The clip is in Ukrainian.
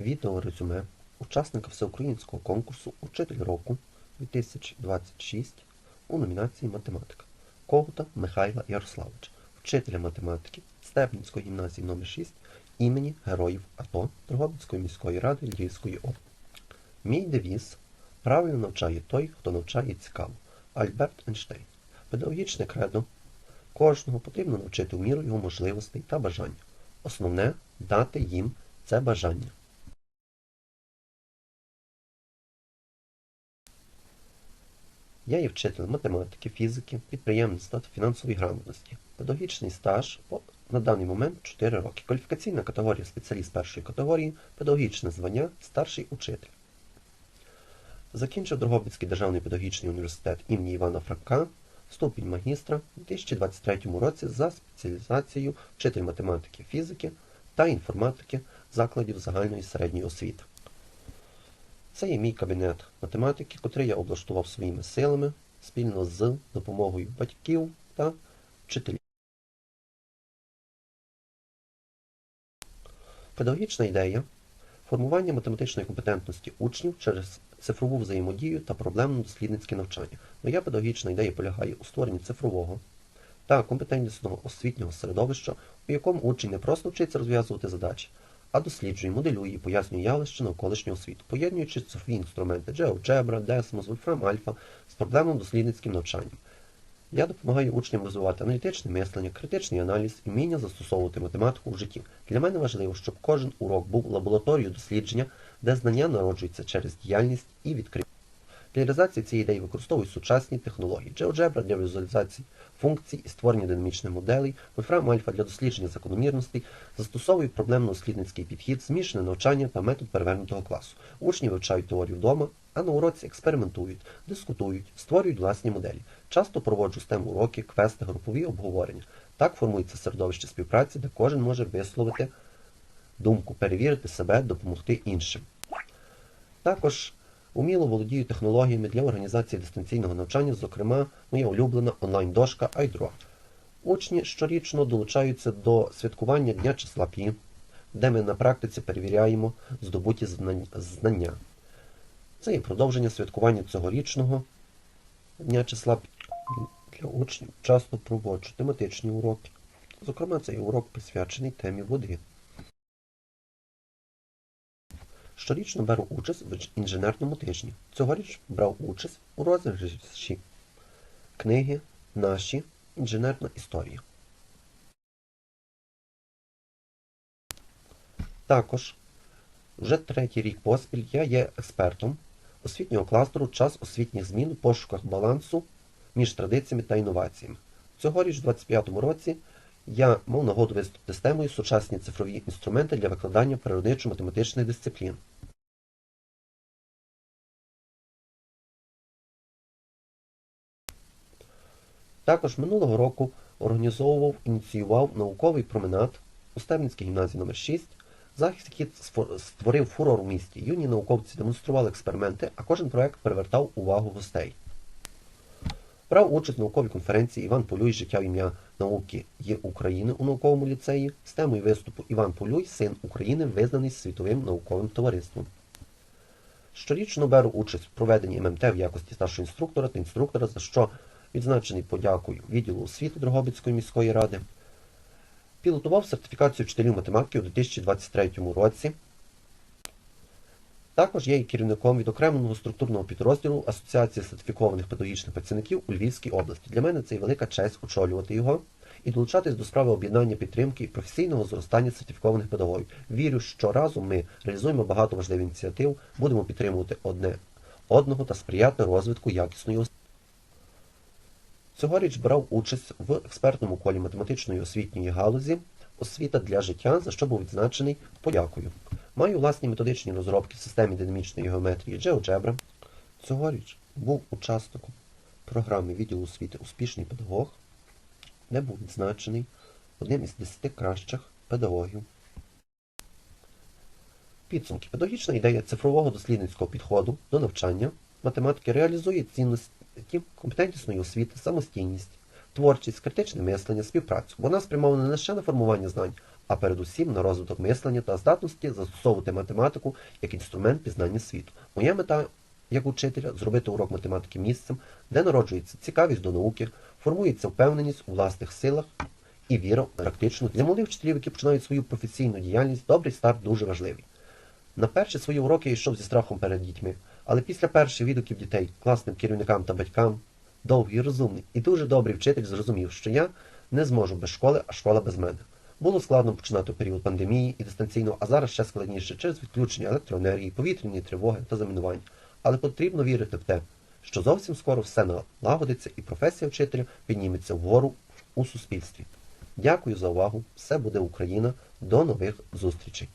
Відео резюме учасника всеукраїнського конкурсу Учитель року 2026 у номінації Математика Когута Михайла Ярославовича, вчителя математики Степницької гімназії номер 6 імені Героїв АТО Дрогобицької міської ради Львівської області. Мій девіз правильно навчає той, хто навчає цікаво. Альберт Ейнштейн. Педагогічне кредо кожного потрібно навчити в міру його можливостей та бажань. Основне дати їм це бажання. Я є вчитель математики, фізики, підприємництва та фінансової грамотності. Педагогічний стаж на даний момент 4 роки. Кваліфікаційна категорія спеціаліст першої категорії, педагогічне звання старший учитель. Закінчив Дрогобицький державний педагогічний університет імені Івана Франка, ступінь магістра у 2023 році за спеціалізацією вчитель математики, фізики та інформатики закладів загальної середньої освіти. Це є мій кабінет математики, котрий я облаштував своїми силами спільно з допомогою батьків та вчителів. Педагогічна ідея формування математичної компетентності учнів через цифрову взаємодію та проблемно-дослідницьке навчання. Моя педагогічна ідея полягає у створенні цифрового та компетентнісного освітнього середовища, у якому учень не просто вчиться розв'язувати задачі, а досліджує, моделює і пояснює явища навколишнього світу, поєднуючи цифрові інструменти GeoGebra, Desmos, Wolfram Alpha з проблемним дослідницьким навчанням. Я допомагаю учням розвивати аналітичне мислення, критичний аналіз і вміння застосовувати математику в житті. Для мене важливо, щоб кожен урок був лабораторією дослідження, де знання народжуються через діяльність і відкриття. Для реалізації цієї ідеї використовують сучасні технології GeoGebra для візуалізації функцій і створення динамічних моделей, Wolfram Alpha для дослідження закономірностей, застосовують проблемно-дослідницький підхід, змішане навчання та метод перевернутого класу. Учні вивчають теорію вдома, а на уроці експериментують, дискутують, створюють власні моделі. Часто проводжу STEM уроки, квести, групові обговорення. Так формується середовище співпраці, де кожен може висловити думку, перевірити себе, допомогти іншим. Також уміло володію технологіями для організації дистанційного навчання, зокрема, моя улюблена онлайн-дошка iDraw. Учні щорічно долучаються до святкування Дня числа Пі, де ми на практиці перевіряємо здобуті знання. Це є продовження святкування цьогорічного Дня числа Пі. Для учнів часто проводжу тематичні уроки. Зокрема, цей урок присвячений темі води. Щорічно беру участь в інженерному тижні. Цьогоріч брав участь у розіграші книги Наші інженерна історія. Також вже третій рік поспіль я є експертом освітнього кластеру час освітніх змін у пошуках балансу між традиціями та інноваціями. Цьогоріч, у 2025 році, я мав нагоду виступити з темою сучасні цифрові інструменти для викладання природничо-математичних дисциплін. Також минулого року організовував, ініціював науковий променад у Стебницькій гімназії номер 6 захід, який створив фурор у місті. Юні науковці демонстрували експерименти, а кожен проект привертав увагу гостей. Брав участь в науковій конференції Іван Полюй Життя в ім'я науки є України у науковому ліцеї з темою виступу Іван Полюй, син України, визнаний світовим науковим товариством. Щорічно беру участь в проведенні ММТ в якості старшого інструктора та інструктора, за що відзначений подякою відділу освіти Дрогобицької міської ради. Пілотував сертифікацію вчителів математики у 2023 році. Також є і керівником відокремленого структурного підрозділу Асоціації сертифікованих педагогічних працівників у Львівській області. Для мене це є велика честь очолювати його і долучатись до справи об'єднання підтримки і професійного зростання сертифікованих педагогів. Вірю, що разом ми реалізуємо багато важливих ініціатив, будемо підтримувати одне одного та сприяти розвитку якісної освіти. Цьогоріч брав участь в експертному колі математичної освітньої галузі освіта для життя, за що був відзначений подякою. Маю власні методичні розробки в системі динамічної геометрії GeoGebra. Цьогоріч був учасником програми відділу освіти Успішний педагог, де був відзначений одним із 10 кращих педагогів. Підсумки. Педагогічна ідея цифрового дослідницького підходу до навчання математики реалізує цінності компетентісної освіти, самостійність, творчість, критичне мислення, співпрацю. Вона спрямована не лише на формування знань, а передусім на розвиток мислення та здатності застосовувати математику як інструмент пізнання світу. Моя мета як учителя зробити урок математики місцем, де народжується цікавість до науки, формується впевненість у власних силах і віра в практичну. Для молодих вчителів, які починають свою професійну діяльність, добрий старт дуже важливий. На перші свої уроки я йшов зі страхом перед дітьми, але після перших відгуків дітей, класним керівникам та батькам, довгий, розумний і дуже добрий вчитель зрозумів, що я не зможу без школи, а школа без мене. Було складно починати період пандемії і дистанційно, а зараз ще складніше через відключення електроенергії, повітряні тривоги та замінування. Але потрібно вірити в те, що зовсім скоро все налагодиться і професія вчителя підніметься вгору у суспільстві. Дякую за увагу. Все буде Україна. До нових зустрічей.